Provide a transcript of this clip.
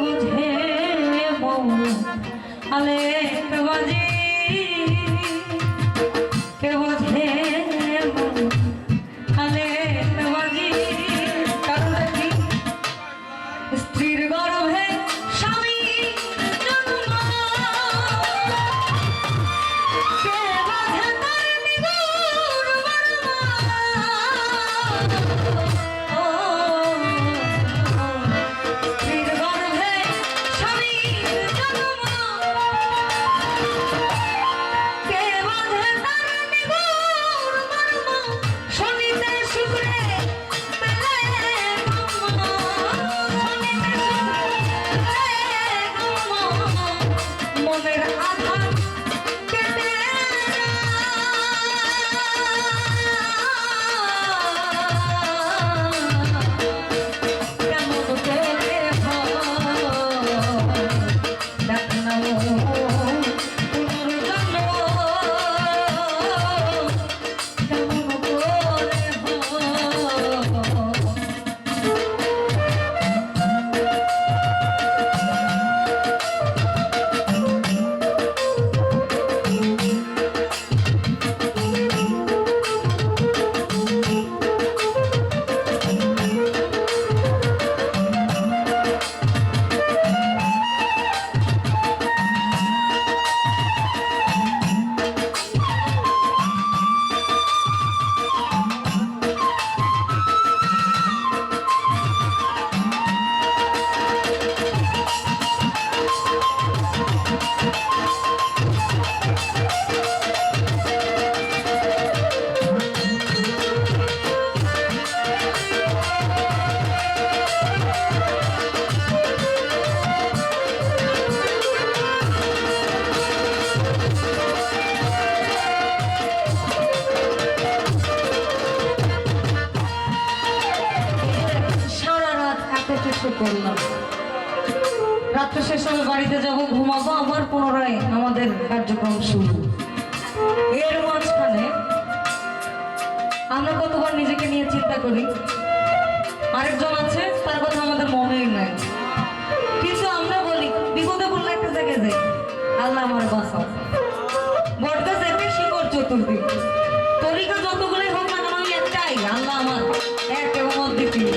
বুঝে মৌ আলে বাজি। রাত্র শেষ হবে বাড়িতে যাব, ঘুমাবো, আবার পুনরায় আমাদের কার্যক্রম শুরু। এর মাঝখানে আমরা কতবার নিজেকে নিয়ে চিন্তা করি, আরেকজন আছে, তার কথা আমাদের মনেই নাই। কিন্তু আমরা বলি, বিপদে বললে একটা জায়গায় যাই। আল্লাহ আমার বাসা বটগাছ এতে শিকড় চতুর্দিক। তরিকা যতগুলোই হোক না আমি একটাই, আল্লাহ আমার এক এবং অদ্বিতীয়।